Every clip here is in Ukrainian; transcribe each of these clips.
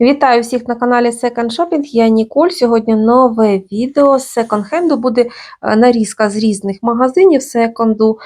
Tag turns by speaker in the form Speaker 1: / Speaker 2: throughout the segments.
Speaker 1: Вітаю всіх на каналі Second Shopping. Я Ніколь. Сьогодні нове відео з секонд-хенду буде е, нарізка з різних магазинів секонду.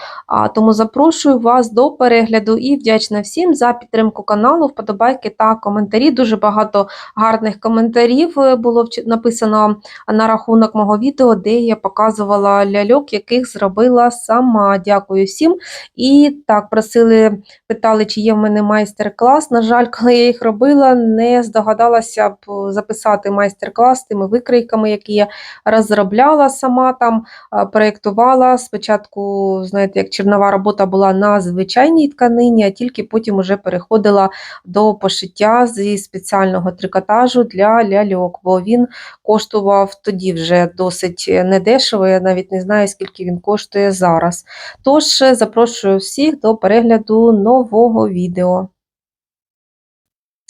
Speaker 1: Тому запрошую вас до перегляду і вдячна всім за підтримку каналу, вподобайки та коментарі. Дуже багато гарних коментарів е, було написано на рахунок мого відео, де я показувала ляльок, яких зробила сама. Дякую всім. І так, просили, питали, чи є в мене майстер-клас. На жаль, коли я їх робила, не здогадалася б записати майстер-клас тими викрийками, які я розробляла сама там, проєктувала. Спочатку, знаєте, як чернова робота була на звичайній тканині, а тільки потім вже переходила до пошиття зі спеціального трикотажу для ляльок, бо він коштував тоді вже досить недешево. Я навіть не знаю, скільки він коштує зараз. Тож запрошую всіх до перегляду нового відео.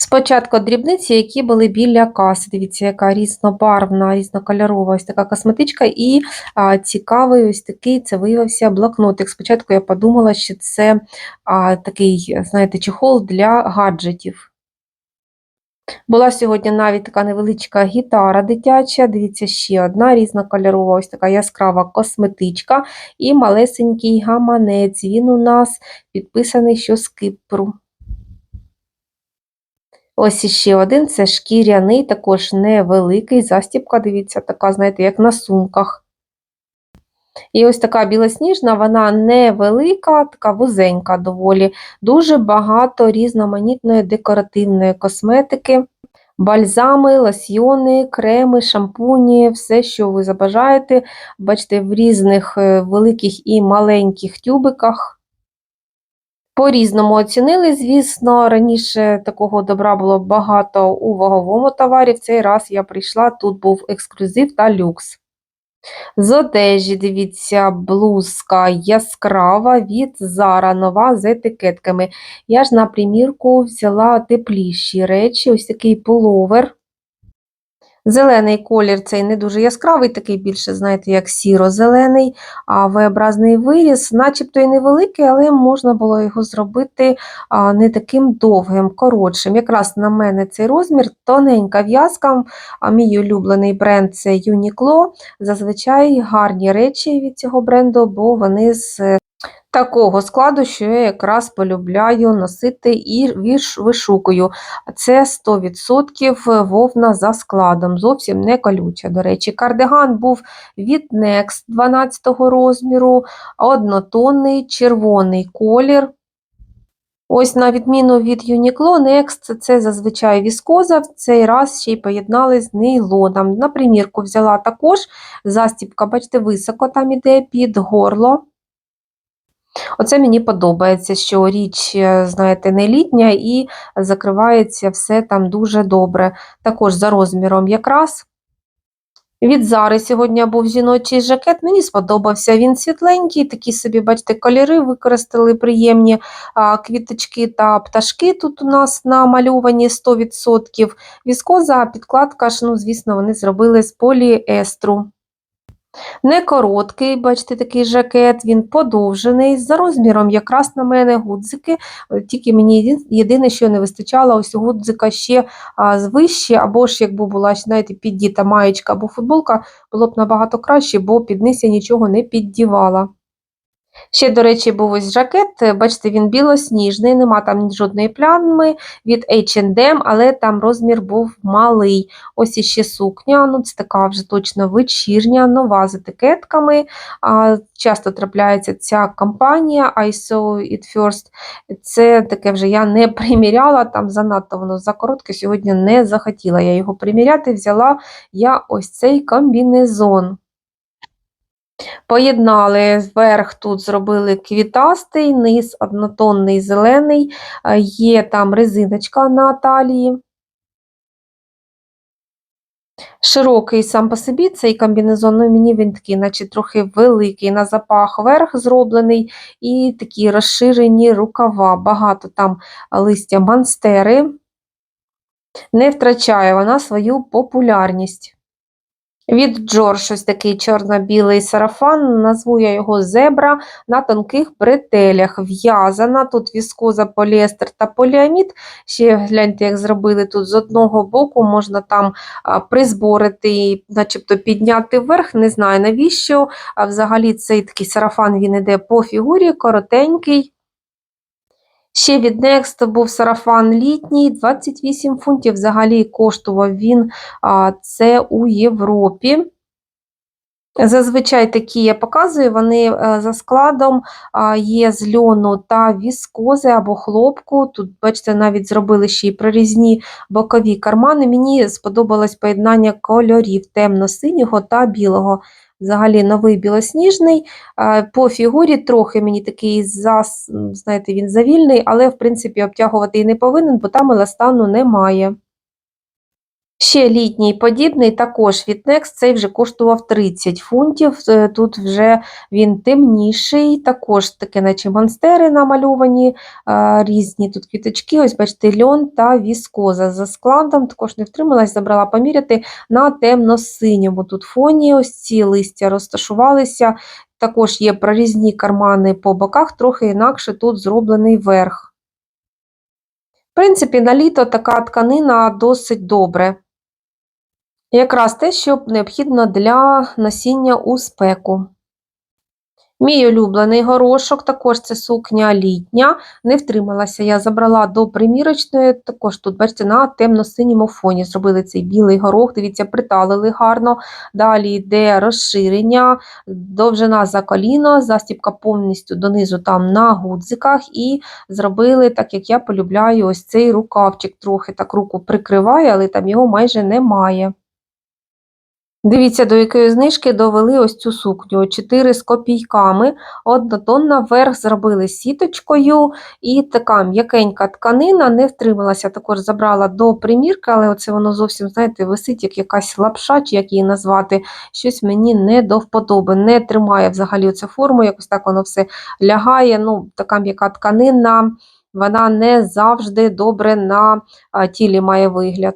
Speaker 1: Спочатку дрібниці, які були біля каси. Дивіться, яка різнобарвна, різнокольорова ось така косметичка, і а, цікавий ось такий це виявився блокнотик. Спочатку я подумала, що це а, такий, знаєте, чехол для гаджетів. Була сьогодні навіть така невеличка гітара дитяча, дивіться, ще одна різнокольорова, ось така яскрава косметичка і малесенький гаманець. Він у нас підписаний що з Кипру. Ось іще один це шкіряний, також невеликий. Застіпка, дивіться, така, знаєте, як на сумках. І ось така білосніжна, вона невелика, така вузенька доволі. Дуже багато різноманітної декоративної косметики, бальзами, лосьйони, креми, шампуні, все, що ви забажаєте. Бачите, в різних е, великих і маленьких тюбиках. По-різному оцінили, звісно, раніше такого добра було багато у ваговому товарі. В цей раз я прийшла, тут був ексклюзив та люкс. З одежі, дивіться, блузка яскрава від Zara, нова з етикетками. Я ж на примірку взяла тепліші речі, ось такий пуловер. Зелений колір цей не дуже яскравий, такий більше, знаєте, як сіро-зелений, а V-образний виріс, начебто і невеликий, але можна було його зробити не таким довгим, коротшим. Якраз на мене цей розмір, тоненька в'язка, мій улюблений бренд це Uniqlo. Зазвичай гарні речі від цього бренду, бо вони з такого складу, що я якраз полюбляю носити і вишукую. Це 100% вовна за складом, зовсім не колюча. До речі, кардиган був від Next 12 розміру, однотонний червоний колір. Ось, на відміну від Uniqlo, Next це зазвичай віскоза, в цей раз ще й поєднали з нейлоном. На примірку взяла також застіпка, бачите, високо там іде під горло. Оце мені подобається, що річ, е, знаєте, не літня і закривається все там дуже добре. Також за розміром якраз. Від Зари сьогодні був жіночий жакет, мені сподобався. Він світленький, такі собі, бачите, кольори використали приємні квіточки та пташки тут у нас намальовані 100%. Віскоза, підкладка ж, ну, звісно, вони зробили з поліестру. Не короткий, бачите, такий жакет, він подовжений, за розміром якраз на мене гудзики, е, тільки мені єдине, що не вистачало, ось гудзика ще звище, або ж якби була знаєте, піддіта маєчка або футболка, було б набагато краще, бо під низ я нічого не піддівала. Ще, до речі, був ось жакет, бачите, він білосніжний, нема там жодної плями від H&M, але там розмір був малий. Ось іще сукня, ну це така вже точно вечірня, нова з етикетками. А, Часто трапляється ця компанія I saw it first. Це таке вже я не приміряла, там занадто воно закоротке, сьогодні не захотіла я його приміряти, взяла я ось цей комбінезон. Поєднали верх тут зробили квітастий, низ однотонний зелений, е, є там резиночка на талії. Широкий сам по собі цей комбінезон, ну мені він такий, наче трохи великий на запах верх зроблений, і такі розширені рукава. Багато там листя монстери. Не втрачає вона свою популярність. Від Джордж ось такий чорно-білий сарафан, назву я його зебра на тонких бретелях. В'язана, тут віскоза, поліестер та поліамід. Ще гляньте, як зробили тут з одного боку, можна там призборити, начебто підняти вверх. Не знаю навіщо. А взагалі цей такий сарафан він іде по фігурі, коротенький. Ще від Next був сарафан літній, 28 фунтів. Взагалі коштував він це у Європі. Зазвичай такі я показую, вони е, за складом є з льону та віскози або хлопку. Тут, бачите, навіть зробили ще й прорізні бокові кармани. Мені сподобалось поєднання кольорів темно-синього та білого. Взагалі новий білосніжний. По фігурі трохи мені такий зас, знаєте, він завільний, але в принципі обтягувати і не повинен, бо там еластану немає. Ще літній подібний, також від Next, цей вже коштував 30 фунтів. Е, Тут вже він темніший, також таке, наче монстери намальовані, е, різні тут квіточки. Ось бачите, льон та віскоза за складом. Також не втрималась, забрала поміряти на темно-синьому. Тут фоні ось ці листя розташувалися. Також є прорізні кармани по боках, трохи інакше тут зроблений верх. В принципі, на літо така тканина досить добре. Якраз те, що необхідно для носіння у спеку. Мій улюблений горошок, також це сукня літня, не втрималася. Я забрала до примірочної, також тут, бачите, на темно-синьому фоні зробили цей білий горох, дивіться, приталили гарно. Далі йде розширення, довжина за коліно, застібка повністю донизу там на гудзиках, і зробили, так як я полюбляю, ось цей рукавчик. Трохи так руку прикриває, але там його майже немає. Дивіться, до якої знижки довели ось цю сукню. 4 з копійками, однотонна верх зробили сіточкою, і така м'якенька тканина не втрималася. Також забрала до примірки, але оце воно зовсім, знаєте, висить як якась лапша, чи як її назвати, щось мені не до вподоби, не тримає взагалі оцю форму, якось так воно все лягає. Ну, Така м'яка тканина, вона не завжди добре на тілі має вигляд.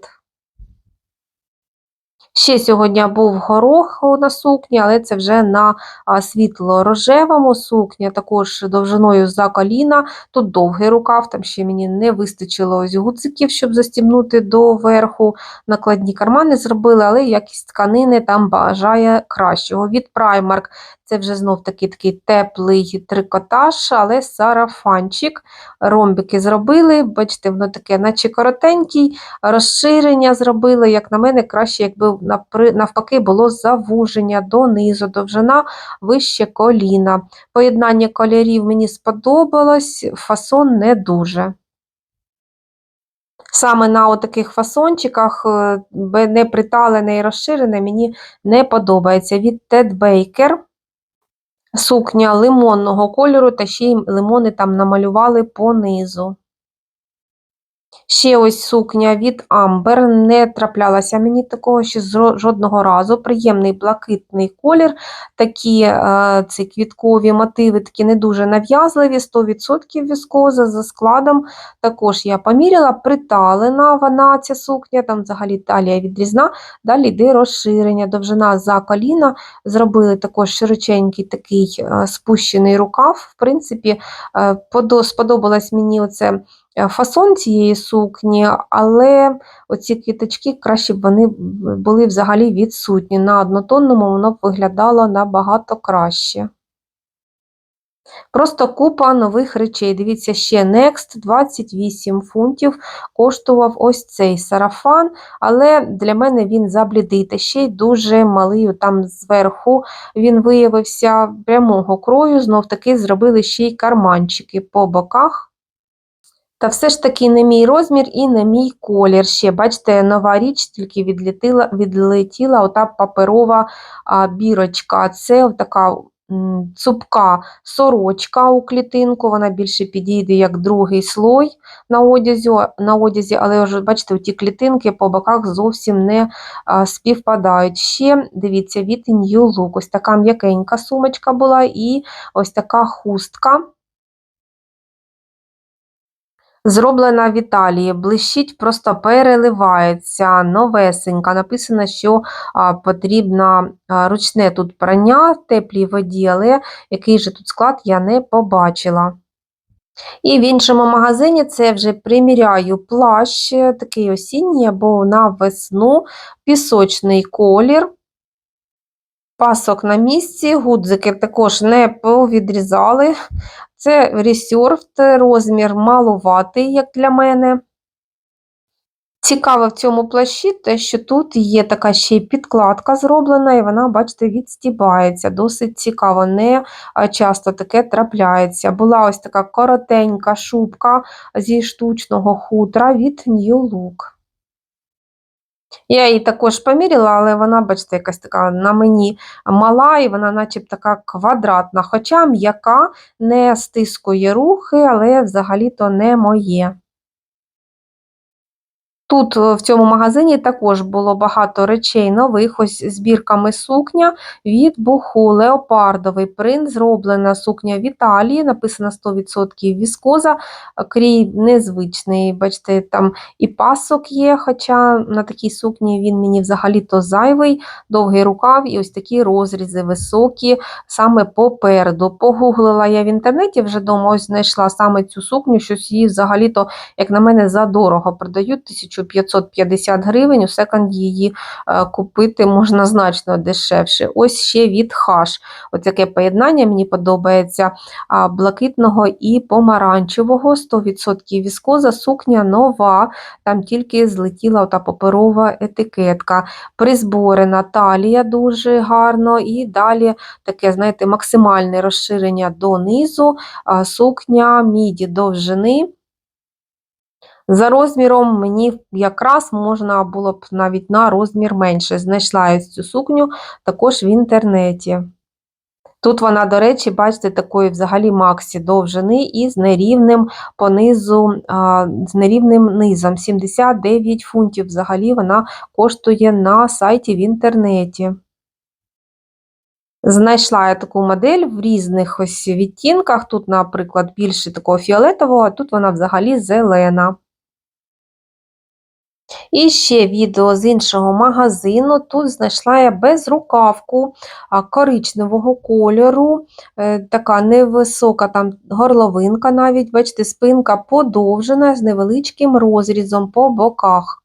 Speaker 1: Ще сьогодні був горох на сукні, але це вже на світло-рожевому сукня, також довжиною за коліна. Тут довгий рукав, там ще мені не вистачило ось гудзиків, щоб застібнути до верху. Накладні кармани зробили, але якість тканини там бажає кращого. Від Primark це вже знов таки такий теплий трикотаж, але сарафанчик. Ромбики зробили, бачите, воно таке, наче коротенький, розширення зробили. Як на мене, краще, якби навпаки було завуження донизу, довжина вище коліна. Поєднання кольорів мені сподобалось, фасон не дуже. Саме на таких фасончиках е, не приталене і розширене, мені не подобається. Від Ted Baker сукня лимонного кольору, та ще й лимони там намалювали понизу. Ще ось сукня від Amber, не траплялася мені такого ще жодного разу. Приємний блакитний колір, такі е, ці квіткові мотиви такі не дуже нав'язливі, 100% віскоза за складом. Також я поміряла, приталена вона ця сукня, там взагалі талія відрізна, далі йде розширення, довжина за коліна. Зробили також широченький такий е, спущений рукав. В принципі, е, сподобалось мені оце. Е, фасон цієї сукні, але оці квіточки краще б вони були взагалі відсутні. На однотонному воно б виглядало набагато краще. Просто купа нових речей. Дивіться, ще Next 28 фунтів коштував ось цей сарафан, але для мене він заблідий, та ще й дуже малий. Там зверху він виявився прямого крою, знов таки зробили ще й карманчики по боках. Та все ж таки не мій розмір і не мій колір. Ще, бачите, нова річ, тільки відлетіла відлетіла ота паперова а, бірочка. Це така цупка сорочка у клітинку, вона більше підійде як другий слой на одязі, на одязі але вже, бачите, ті клітинки по боках зовсім не а, співпадають. Ще, дивіться, від New Look. Ось така м'якенька сумочка була і ось така хустка. Зроблена в Італії, блищить, просто переливається, новесенька. Написано, що потрібно ручне тут прання в теплій воді, але який же тут склад я не побачила. І в іншому магазині це вже приміряю плащ, е, такий осінній або на весну, пісочний колір. Пасок на місці, гудзики також не повідрізали. Це ресервд, розмір малуватий, як для мене. Цікаво в цьому плащі те, що тут є така ще й підкладка зроблена, і вона, бачите, відстібається. Досить цікаво, не часто таке трапляється. Була ось така коротенька шубка зі штучного хутра від New Look. Я її також поміряла, але вона, бачите, якась така на мені мала, і вона начеб така квадратна, хоча м'яка не стискує рухи, але взагалі-то не моє. Тут в цьому магазині також було багато речей нових, ось збірками сукня від Буху, леопардовий принт, зроблена сукня в Італії, написано 100% віскоза, крій незвичний. Бачите, там і пасок є, хоча на такій сукні він мені взагалі-то зайвий, довгий рукав і ось такі розрізи високі, саме попереду. Погуглила я в інтернеті, вже дома ось знайшла саме цю сукню, щось її взагалі-то, як на мене, задорого продають. 1550 гривень, у секонді її е, купити можна значно дешевше. Ось ще від хаш. Ось таке поєднання мені подобається блакитного і помаранчевого, 100% віскоза, сукня нова, там тільки злетіла та паперова етикетка. Призборена талія дуже гарно, і далі таке, знаєте, максимальне розширення донизу, сукня міді довжини. За розміром мені якраз можна було б навіть на розмір менше. Знайшла я цю сукню також в інтернеті. Тут вона, до речі, бачите, такої взагалі максі довжини і з нерівним понизу, з нерівним низом. 79 фунтів взагалі вона коштує на сайті в інтернеті. Знайшла я таку модель в різних ось відтінках. Тут, наприклад, більше такого фіолетового, а тут вона взагалі зелена. І ще відео з іншого магазину. Тут знайшла я безрукавку коричневого кольору, е, така невисока там горловинка, навіть, бачите, спинка подовжена з невеличким розрізом по боках.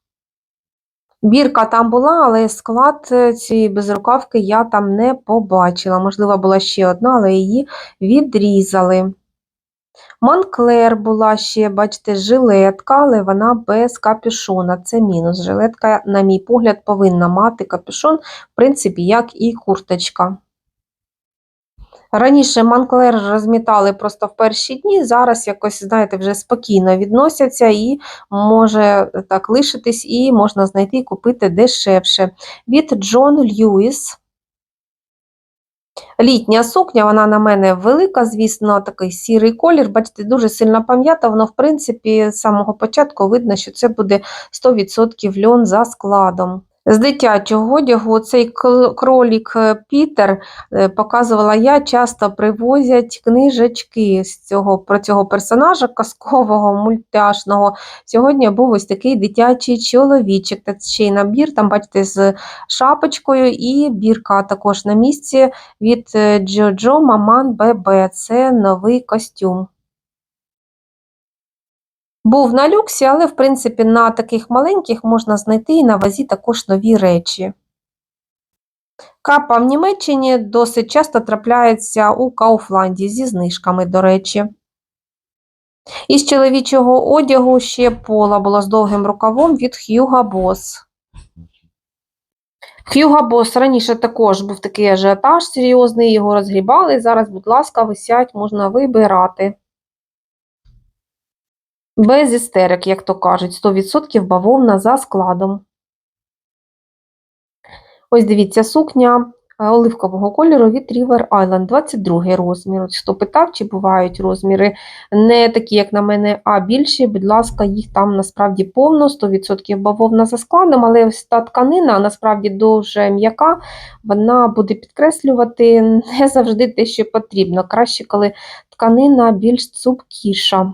Speaker 1: Бірка там була, але склад е, цієї безрукавки я там не побачила. Можливо, була ще одна, але її відрізали. Монклер була ще, бачите, жилетка, але вона без капюшона. Це мінус. Жилетка, на мій погляд, повинна мати капюшон, в принципі, як і курточка. Раніше Монклер розмітали просто в перші дні, зараз якось, знаєте, вже спокійно відносяться і може так лишитись, і можна знайти і купити дешевше. Від Джон Льюіс. Літня сукня, вона на мене велика, звісно, такий сірий колір. Бачите, дуже сильно пам'ята, воно, в принципі, з самого початку видно, що це буде 100% льон за складом. З дитячого одягу цей кролік е, Пітер е, показувала я, часто привозять книжечки з цього, про цього персонажа казкового, мультяшного. Сьогодні був ось такий дитячий чоловічок. Та ще й набір, там, бачите, з шапочкою, і бірка також на місці від е, Джоджо Маман ББ. Це новий костюм. Був на люксі, але, в принципі, на таких маленьких можна знайти і на вазі також нові речі. Капа в Німеччині досить часто трапляється у Кауфланді зі знижками, до речі. Із чоловічого одягу ще пола була з довгим рукавом від Hugo Boss. Hugo Boss раніше також був такий ажіотаж серйозний, його розгрібали. Зараз, будь ласка, висять, можна вибирати. Без істерик, як то кажуть, 100% бавовна за складом. Ось дивіться, сукня е, оливкового кольору від River Island, 22 розмір. Ось Хто питав, чи бувають розміри не такі, як на мене, а більші, будь ласка, їх там насправді повно, 100% бавовна за складом, але ось та тканина насправді дуже м'яка, вона буде підкреслювати не завжди те, що потрібно. Краще, коли тканина більш цупкіша.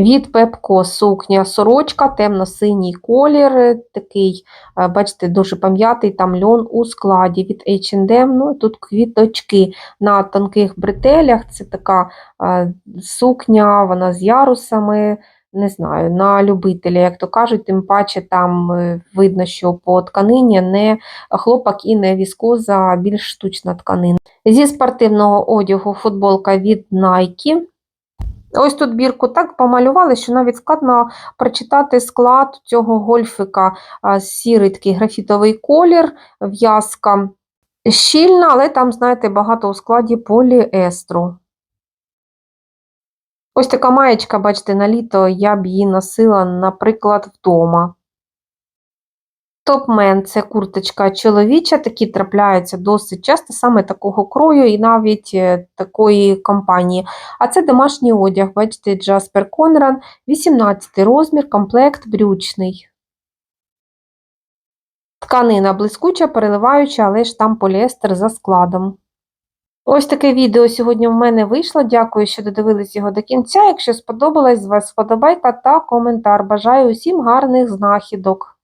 Speaker 1: Від Пепко сукня сорочка, темно-синій колір, такий, е, бачите, дуже пам'ятий, там льон у складі від H&M, ну тут квіточки на тонких бретелях, це така е, сукня, вона з ярусами, не знаю, на любителя, як то кажуть, тим паче там е, видно, що по тканині не хлопок і не віскоза, більш штучна тканина. Зі спортивного одягу футболка від Nike. Ось тут бірку так помалювали, що навіть складно прочитати склад цього гольфика. Сірий такий графітовий колір, в'язка щільна, але там, знаєте, багато у складі поліестру. Ось така маєчка, бачите, на літо я б її носила, наприклад, вдома. Топмен це курточка чоловіча, такі трапляються досить часто, саме такого крою і навіть е, такої компанії. А це домашній одяг, бачите, Джаспер Конран, 18 розмір, комплект брючний. Тканина блискуча, переливаюча, але ж там поліестер за складом. Ось таке відео сьогодні в мене вийшло. Дякую, що додивились його до кінця. Якщо сподобалось, з вас вподобайка та коментар. Бажаю усім гарних знахідок!